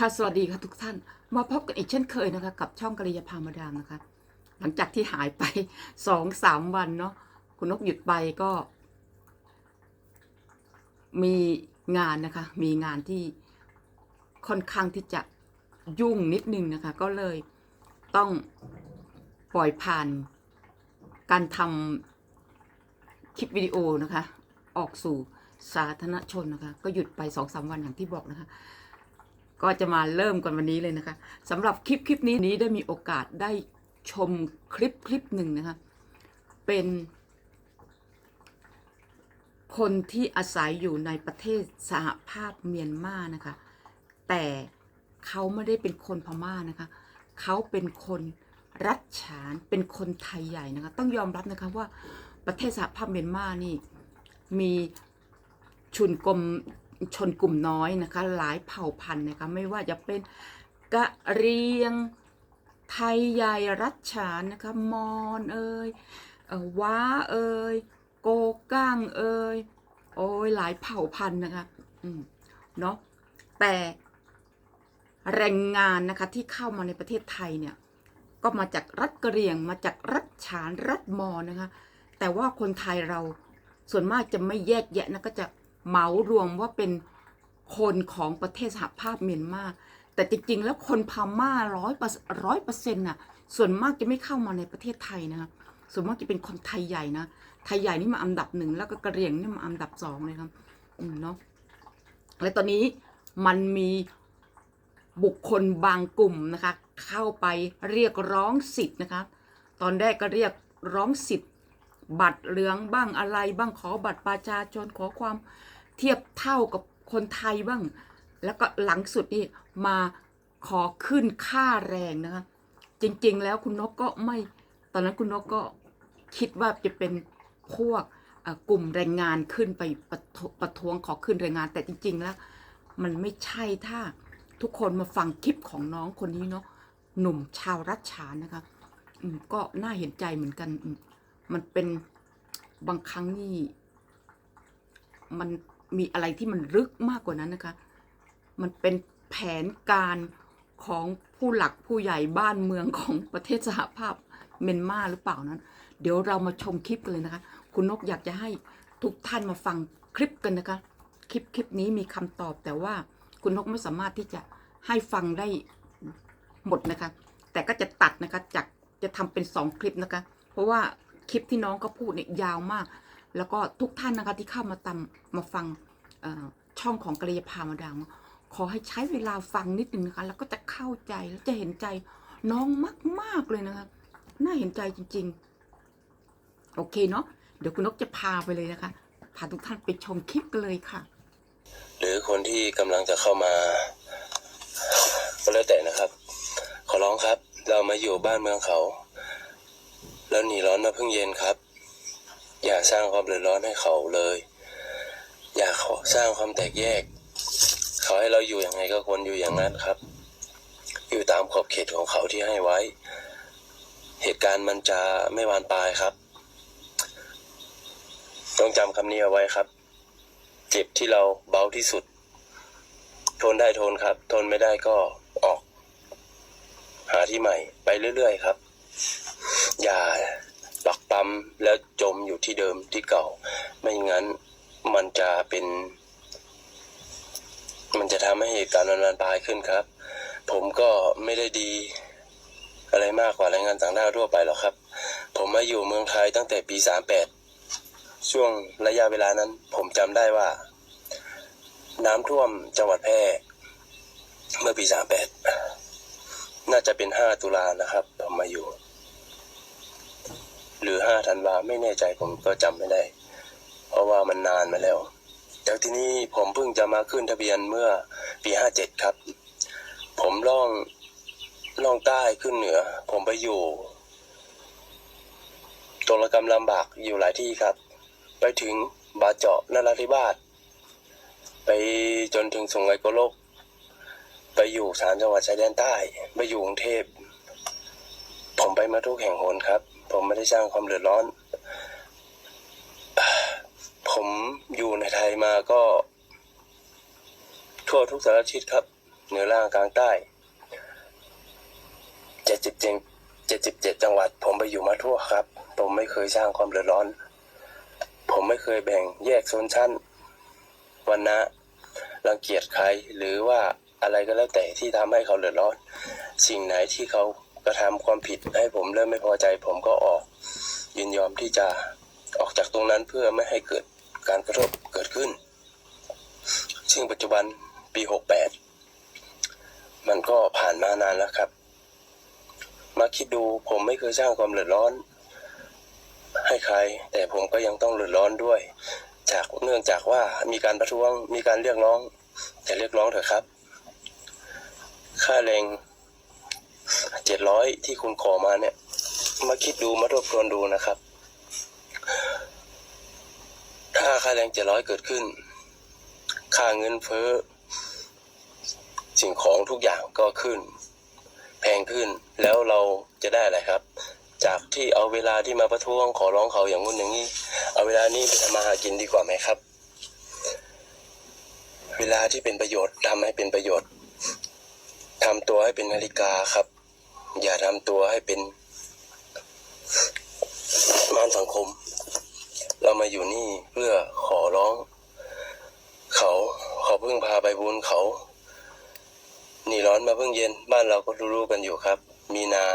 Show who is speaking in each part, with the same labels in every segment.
Speaker 1: ค่ะสวัสดีค่ะทุกท่าน มาพบกันอีกเช่นเคยนะคะ กับช่องกริยาพามาดามนะคะ หลังจากที่หายไปสองสามวันเนาะคุณนกหยุดไปก็ มีงานนะคะ มีงานที่ค่อนข้างที่จะยุ่งนิดนึงนะคะ ก็เลยต้องปล่อยผ่าน การทำคลิปวิดีโอนะคะ ออกสู่สาธารณชนนะคะ ก็หยุดไปสองสามวันอย่างที่บอกนะคะ ก็จะมาเริ่มกันวันนี้เลยนะคะสำหรับคลิปคลิปนี้นี้ได้มีโอกาสได้ชมคลิปคลิปหนึ่งนะคะ เป็นคนที่อาศัยอยู่ในประเทศสหภาพเมียนมานะคะ แต่เขาไม่ได้เป็นคนพม่านะคะ เขาเป็นคนรัฐฉานเป็นคนไทยใหญ่นะคะ ต้องยอมรับนะคะว่าประเทศสหภาพเมียนมานี่มีชุนกลม ชนกลุ่มน้อยนะคะ หลายเผ่าพันธุ์นะคะ ไม่ว่าจะเป็นกะเรียงไทยใหญ่รัฐฉานนะคะมอนเอ่ยว้าเอ่ยโกก้างเอ่ยโอ้ยหลายเผ่าพันธุ์นะคะเนาะแต่แรงงานนะคะที่เข้ามาในประเทศไทยเนี่ย ก็มาจากรัฐกะเหรี่ยง มาจากรัฐฉานรัฐมอญนะคะ แต่ว่าคนไทยเราส่วนมากจะไม่แยกแยะนะก็จะ เหมารวมว่าเป็นคนของประเทศสหภาพเมียนมาแต่จริงๆ แล้วคนพม่าร้อยร้อยเปอร์เซ็นต์น่ะส่วนมากจะไม่เข้ามาในประเทศไทยนะคะส่วนมากจะเป็นคนไทยใหญ่นะไทยใหญ่นี่มาอันดับหนึ่งแล้วก็กะเหรี่ยงนี่มาอันดับสองเลยครับอืมเนาะและตอนนี้มันมีบุคคลบางกลุ่มนะคะ เข้าไปเรียกร้องสิทธิ์นะคะ ตอนแรกก็เรียกร้องสิทธิ์ บัตรเหลืองบ้างอะไรบ้างขอบัตรประชาชนขอความ เทียบเท่ากับคนไทยบ้าง แล้วก็หลังสุดนี่มาขอขึ้นค่าแรงนะคะ จริงๆแล้วคุณนกก็ไม่ ตอนนั้นคุณนกก็คิดว่าจะเป็นพวกกลุ่มแรงงานขึ้นไปประทประท้วงขอขึ้นแรงงาน แต่จริง ๆ แล้ว มันไม่ใช่ถ้าทุกคนมาฟังคลิปของน้องคนนี้เนาะหนุ่มชาวรัชฉานนะคะก็น่าเห็นใจเหมือนกัน มันเป็นบางครั้งนี่มัน มีอะไรที่มันลึกมากกว่านั้นนะคะ มันเป็นแผนการของผู้หลักผู้ใหญ่บ้านเมืองของประเทศสหภาพเมียนมาหรือเปล่านั้น เดี๋ยวเรามาชมคลิปกันเลยนะคะ คุณนกอยากจะให้ทุกท่านมาฟังคลิปกันนะคะ คลิปคลิปนี้มีคำตอบแต่ว่าคุณนกไม่สามารถที่จะให้ฟังได้หมดนะคะ แต่ก็จะตัดนะคะจากจะทำเป็นสองคลิปนะคะ เพราะว่าคลิปที่น้องก็พูดเนี่ยยาวมาก แล้วก็ทุกท่านนะคะที่เข้ามาตามมาฟังช่องของกระยาพามาดามขอให้ใช้เวลาฟังนิดนึงนะคะ แล้วก็จะเข้าใจแล้วจะเห็นใจน้องมาก ๆ เลยนะคะ น่าเห็นใจจริง ๆ โอเคเนาะเดี๋ยวคุณนกจะพาไปเลยนะคะพาทุกท่านไปชมคลิปกันเลยค่ะ
Speaker 2: หรือคนที่กำลังจะเข้ามา ก็แล้วแต่นะครับ ขอร้องครับ เรามาอยู่บ้านเมืองเขา แล้วหนีร้อนมาเพิ่งเย็นครับ อย่าสร้างความเดือดร้อนให้เขาเลย อย่าขอสร้างความแตกแยก เขาให้เราอยู่ยังไงก็ควรอยู่อย่างนั้นครับ อยู่ตามขอบเขตของเขาที่ให้ไว้ เหตุการณ์มันจะไม่วานปลายครับ ต้องจำคำนี้เอาไว้ครับ เจ็บที่เราเบาที่สุด ทนได้ทนครับ ทนไม่ได้ก็ออก หาที่ใหม่ ไปเรื่อยๆครับ อย่า ปักปั๊มแล้วจมอยู่ที่เดิมที่เก่า ไม่งั้นมันจะเป็น มันจะทำให้เหตุการณ์มันบานปลายขึ้นครับ ผมก็ไม่ได้ดี อะไรมากกว่าแรงงานต่างด้าวทั่วไปหรอกครับ ผมมาอยู่เมืองไทยตั้งแต่ปีสามแปดช่วงระยะเวลานั้น ผมจำได้ว่า น้ำท่วมจังหวัดแพร่เมื่อปีสามแปดน่าจะเป็นห้าตุลานะครับ ผมมาอยู่ หรือห้าธันวาไม่แน่ใจผมก็จำไม่ได้ เพราะว่ามันนานมาแล้วจากที่นี้ผมเพิ่งจะมาขึ้นทะเบียนเมื่อปีห้าเจ็ดครับ ผมล่องล่องใต้ขึ้นเหนือ ผมไปอยู่ตกระกำลำบากอยู่หลายที่ครับ ไปถึงบาเจาะนราธิวาสไปจนถึงสุงไหงโกลก ไปอยู่สามจังหวัดชายแดนใต้ ไปอยู่กรุงเทพ ผมไปมาทุกแห่งหนครับ ผมไม่ได้สร้างความเดือดร้อน ผมอยู่ในไทยมาก็ ทั่วทุกสารทิศครับ เหนือล่างกลางใต้เจ็ดสิบเจ็ดเจ็ดสิบเจ็ดจังหวัด ผมไปอยู่มาทั่วครับ ผมไม่เคยสร้างความเดือดร้อน ผมไม่เคยแบ่งแยกชนชั้นวันนะรังเกียจใครหรือว่าอะไรก็แล้วแต่ที่ทำให้เขาเดือดร้อน สิ่งไหนที่เขา กระทำความผิดให้ผมเริ่มไม่พอใจ ผมก็ออกยินยอมที่จะออกจากตรงนั้นเพื่อไม่ให้เกิดการกระทบเกิดขึ้น ซึ่งปัจจุบันปี 68 มันก็ผ่านมานานแล้วครับ มาคิดดูผมไม่เคยสร้างความเดือดร้อน ให้ใคร แต่ผมก็ยังต้องเดือดร้อนด้วย จากเนื่องจากว่ามีการประท้วงมีการเรียกร้อง แต่เรียกร้องเถอะครับ ค่าแรง เจ็ดร้อยที่คุณขอมาเนี่ย มาคิดดูมาทบทวนดูนะครับ ถ้าค่าแรงเจ็ดร้อยเกิดขึ้น ค่าเงินเฟ้อ สิ่งของทุกอย่างก็ขึ้น แพงขึ้นแล้วเราจะได้อะไรครับ จากที่เอาเวลาที่มาประท้วงขอร้องเขาอย่างงู้นอย่างนี้ เอาเวลานี้ไปทำมาหากินดีกว่าไหมครับ เวลาที่เป็นประโยชน์ทำให้เป็นประโยชน์ทำตัวให้เป็นนาฬิกาครับ อย่าทำตัวให้เป็นมารสังคม เรามาอยู่นี่เพื่อขอร้อง เขาขอพึ่งพาไปบุญเขาหนีร้อนมาเพิ่งเย็นบ้านเราก็รู้ๆกันอยู่ครับ มีนา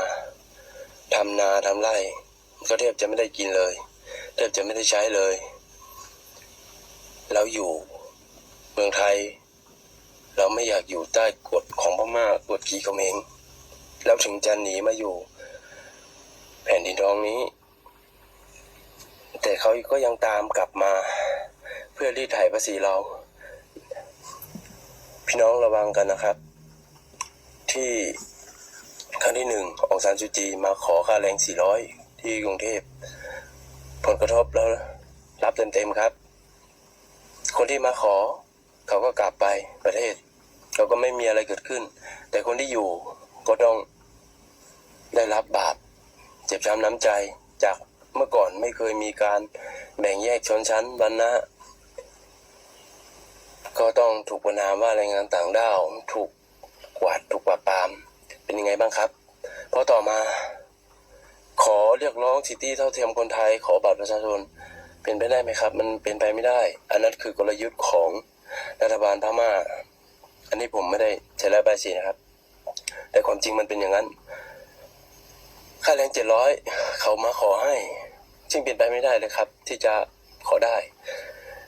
Speaker 2: ทำนาทำไร่ ก็แทบจะไม่ได้กินเลยแทบจะไม่ได้ใช้เลย เราอยู่เมืองไทย เราไม่อยากอยู่ใต้กฎของพม่ากฎขี่เขมง แล้วถึงจะหนีมาอยู่ แผ่นดินทองนี้ แต่เขาก็ยังตามกลับมา เพื่อรีดไถภาษีเรา พี่น้องระวังกันนะครับ ที่ครั้งที่หนึ่งองซานซูจีมาขอค่าแรง 400 ที่กรุงเทพ ผลกระทบแล้วรับเต็มๆครับ คนที่มาขอ เขาก็กลับไปประเทศ เขาก็ไม่มีอะไรเกิดขึ้น แต่คนที่อยู่ ก็ต้องได้รับบาปเจ็บช้ำน้ำใจจากเมื่อก่อนไม่เคยมีการแบ่งแยกชนชั้นวรรณะก็ต้องถูกประนามว่าแรงงานต่างด้าวถูกกวาดถูกปราบปราม เป็นยังไงบ้างครับ เพราะต่อมา ขอเรียกร้องสิทธิเท่าเทียมคนไทย ขอบัตรประชาชนเป็นไปได้ไหมครับ มันเป็นไปไม่ได้ อันนั้นคือกลยุทธ์ของรัฐบาลพม่า อันนี้ผมไม่ได้ใช้แล้วใบสีนะครับ แต่ความจริงมันเป็นอย่างนั้น ค่าแรงเจ็ดร้อยเขามาขอให้ ซึ่งเป็นไปไม่ได้เลยครับ ที่จะขอได้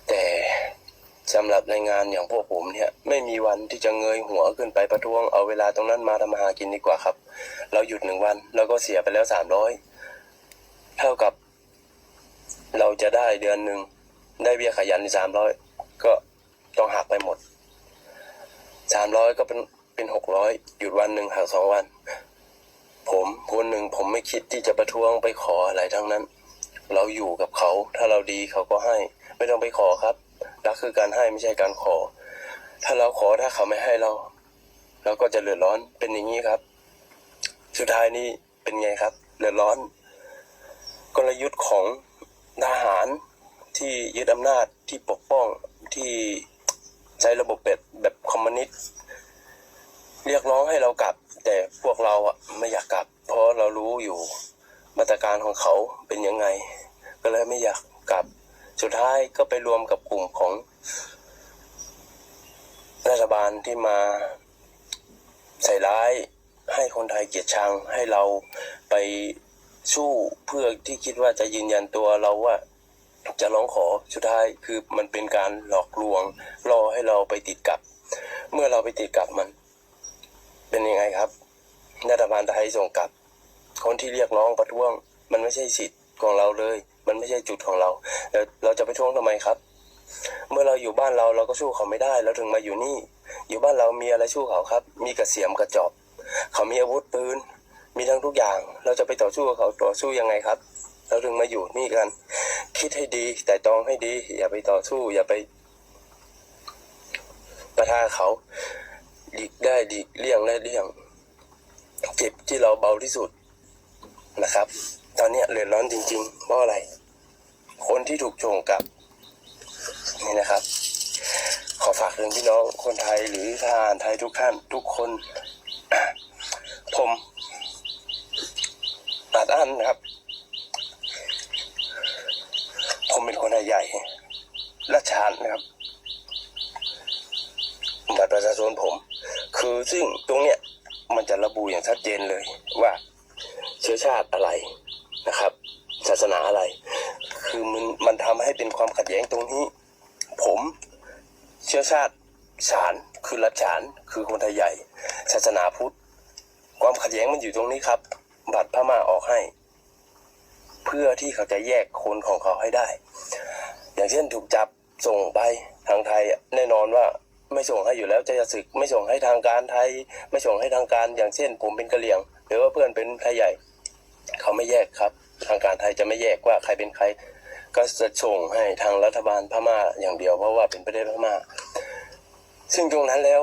Speaker 2: แต่สำหรับแรงงานอย่างพวกผมเนี่ย ไม่มีวันที่จะเงยหัวขึ้นไปประท้วงเอาเวลาตรงนั้นมาทำมาหากินดีกว่าครับ เราหยุดหนึ่งวันเราก็เสียไปแล้วสามร้อยเท่ากับ เราจะได้เดือนหนึ่งได้เบี้ยขยันสามร้อยก็ต้องหักไปหมดสามร้อยก็เป็น เป็นหกร้อยหยุดวันหนึ่งหักสองวัน ผมคนหนึ่งผมไม่คิดที่จะประท้วงไปขออะไรทั้งนั้น เราอยู่กับเขา ถ้าเราดีเขาก็ให้ ไม่ต้องไปขอครับรักคือการให้ไม่ใช่การขอ ถ้าเราขอถ้าเขาไม่ให้เรา เราก็จะเดือดร้อนเป็นอย่างนี้ครับ สุดท้ายนี้เป็นไงครับเดือดร้อน กลยุทธ์ของทหารที่ยึดอำนาจที่ปกป้องที่ใช้ระบบแบบแบบคอมมิวนิสต์ เรียกร้องให้เรากลับ แต่พวกเราอะไม่อยากกลับ เพราะเรารู้อยู่มาตรการของเขาเป็นยังไง ก็เลยไม่อยากกลับ สุดท้ายก็ไปรวมกับกลุ่มของรัฐบาลที่มาใส่ร้ายให้คนไทยเกลียดชังให้เราไปสู้เพื่อที่คิดว่าจะยืนยันตัวเราว่าจะร้องขอสุดท้ายคือมันเป็นการหลอกลวงรอให้เราไปติดกับ เมื่อเราไปติดกับมัน เป็นยังไงครับรัฐบาลไทยส่งกลับ คนที่เรียกร้องประท้วง มันไม่ใช่สิทธิ์ของเราเลย มันไม่ใช่จุดของเราแล้วเราจะไปท้วงทำไมครับ เมื่อเราอยู่บ้านเราเราก็สู้เขาไม่ได้เราถึงมาอยู่นี่ อยู่บ้านเรามีอะไรสู้เขาครับ มีกระเสียมกระจอบ เขามีอาวุธปืนมีทั้งทุกอย่าง เราจะไปต่อสู้กับเขาต่อสู้ยังไงครับ เราถึงมาอยู่นี่กัน คิดให้ดี แต่ตองให้ดี อย่าไปต่อสู้ อย่าไปประทาเขา หลีกได้หลีกเลี่ยงได้เลี่ยง เจ็บที่เราเบาที่สุดนะครับ ตอนนี้ยเดือร้อนจริง ๆ เพราะอะไร คนที่ถูกโจงกับนี่นะครับ ขอฝากถึงพี่น้องคนไทยหรือทหารไทยทุกท่านทุกคน ผมอาดอั้นนะครับ ผมเป็นคนไทยใหญ่และชาญนะครับ บัตรประชาชนผม คือซึ่งตรงเนี้ยมันจะระบุอย่างชัดเจนเลยว่าเชื้อชาติอะไรนะครับ ศาสนาอะไร คือมันมันทำให้เป็นความขัดแย้งตรงนี้ ผมเชื้อชาติฉานคือรัชฉานคือคนไทยใหญ่ ศาสนาพุทธ ความขัดแย้งมันอยู่ตรงนี้ครับ บัตรพม่าออกให้ เพื่อที่เขาจะแยกคนของเขาให้ได้ อย่างเช่นถูกจับส่งไปทางไทยแน่นอนว่า ไม่ส่งให้อยู่แล้วจะศึกไม่ส่งให้ทางการไทย ไม่ส่งให้ทางการอย่างเช่น ผมเป็นกะเหรี่ยง หรือว่าเพื่อนเป็นไทยใหญ่ เขาไม่แยกครับ ทางการไทยจะไม่แยกว่าใครเป็นใคร ก็จะส่งให้ทางรัฐบาลพม่าอย่างเดียวเพราะว่าเป็นประเทศพม่า ซึ่งตรงนั้นแล้ว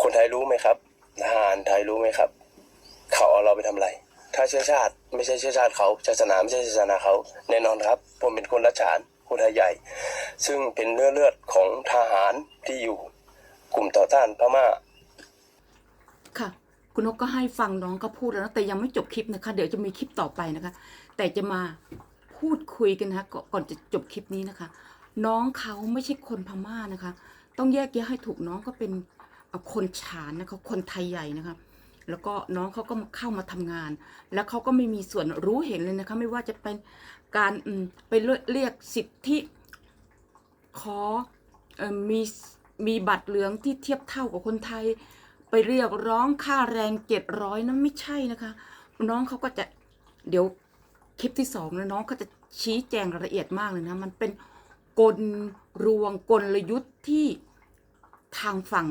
Speaker 2: คนไทยรู้ไหมครับทหารไทยรู้ไหมครับ เขาเอาเราไปทำอะไรถ้าเชื้อชาติ ไม่ใช่เชื้อชาติเขาศาสนาไม่ใช่ศาสนาเขาแน่นอนครับ ผมเป็นคนรัชฉาน คนไทยใหญ่ ซึ่งเป็นเนื้อเลือดของทหารที่อยู่กลุ่มต่อต้านพม่า
Speaker 1: ค่ะ คุณนกก็ให้ฟังน้องก็พูดแล้วนะแต่ยังไม่จบคลิปนะคะ เดี๋ยวจะมีคลิปต่อไปนะคะ แต่จะมาพูดคุยกันนะคะก่อนจะจบคลิปนี้นะคะ น้องเขาไม่ใช่คนพม่านะคะ ต้องแยกแยะให้ถูกน้องก็เป็นคนฉานนะคะคนไทยใหญ่นะคะ แล้วก็น้องเขาก็เข้ามาทำงาน แล้วเขาก็ไม่มีส่วนรู้เห็นเลยนะคะ ไม่ว่าจะเป็นการไปเรียกสิทธิขอออมีมีบัตรเหลืองที่เทียบเท่ากับคนไทย ไปเรียกร้องค่าแรงเจ็ดร้อยนั้นไม่ใช่นะคะ น้องเขาก็จะเดี๋ยวคลิปที่สองนะน้องเขาจะชี้แจงรายละเอียดมากเลยนะ มันเป็นกลรวงกลยุทธ์ที่ทางฝั่ง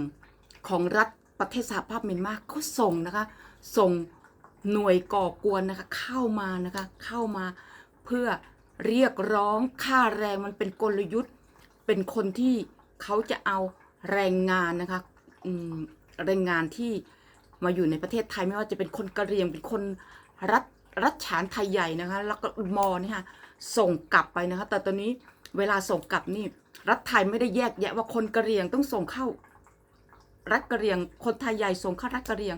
Speaker 1: ของรัฐ ประเทศสหภาพเมียนมาเขาส่งนะคะ ส่งหน่วยก่อกวนนะคะ เข้ามานะคะ เข้ามาเพื่อเรียกร้องค่าแรงมันเป็นกลยุทธ์ เป็นคนที่เขาจะเอาแรงงานนะคะแรงงานที่มาอยู่ในประเทศไทยไม่ว่าจะเป็นคนกะเหรี่ยงเป็นคนรัฐรัฐฉานไทยใหญ่นะคะ แล้วก็มอเนี่ยค่ะส่งกลับไปนะคะ แต่ตอนนี้เวลาส่งกลับนี่รัฐไทยไม่ได้แยกแยะว่าคนกะเหรี่ยงต้องส่งเข้า รัฐกะเหรี่ยง คนไทยใหญ่ส่งเข้ารัฐกะเหรี่ยง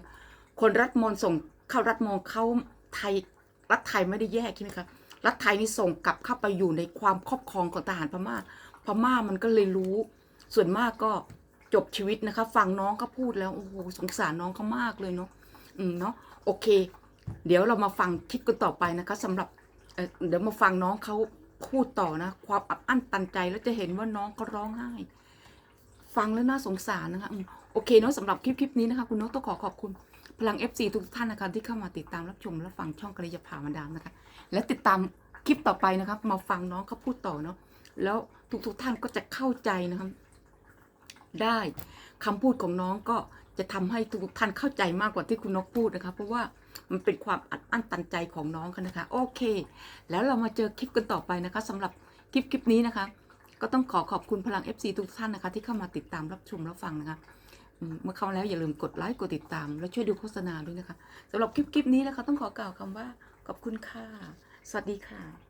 Speaker 1: คนรัฐมอญส่งเข้ารัฐมอญเข้าไทยรัฐไทยไม่ได้แยกใช่ไหมคะรัฐไทยนี่ส่งกลับเข้าไปอยู่ในความครอบครองของทหารพม่า พม่ามันก็เลยรู้ ส่วนมากก็จบชีวิตนะคะ ฟังน้องก็พูดแล้วโอ้โหสงสารน้องเขามากเลยเนาะอืมเนาะโอเค เดี๋ยวเรามาฟังคลิปกันต่อไปนะคะสำหรับเเดี๋ยวมาฟังน้องเขาพูดต่อนะ ความอับอั้นตันใจแล้วจะเห็นว่าน้องก็ร้องไห้ ฟังแล้วน่าสงสารนะคะ โอเคเนาะสำหรับคลิปคลิปนี้นะคะ คุณนกต้องขอขอบคุณพลัง FC ทุกท่านนะคะที่เข้ามาติดตามรับชมและฟังช่องกระยาผามาดามนะคะ และติดตามคลิปต่อไปนะครับมาฟังน้องเขาพูดต่อเนาะแล้วทุกทุกท่านก็จะเข้าใจนะครับ ได้คำพูดของน้องก็จะทำให้ทุกๆท่านเข้าใจมากกว่าที่คุณนกพูดนะคะ เพราะว่ามันเป็นความอัดอั้นตันใจของน้องกันนะคะ โอเค แล้วเรามาเจอคลิปกันต่อไปนะคะสำหรับคลิปคลิปนี้นะคะ ก็ต้องขอขอบคุณพลัง FC ทุกท่านนะคะ ที่เข้ามาติดตามรับชมรับฟังนะคะ เมื่อเข้าแล้วอย่าลืมกดไลค์กดติดตาม แล้วช่วยดูโฆษณาด้วยนะคะสำหรับคลิปคลิปนี้นะคะ ต้องขอกล่าวคำว่าขอบคุณค่ะ สวัสดีค่ะ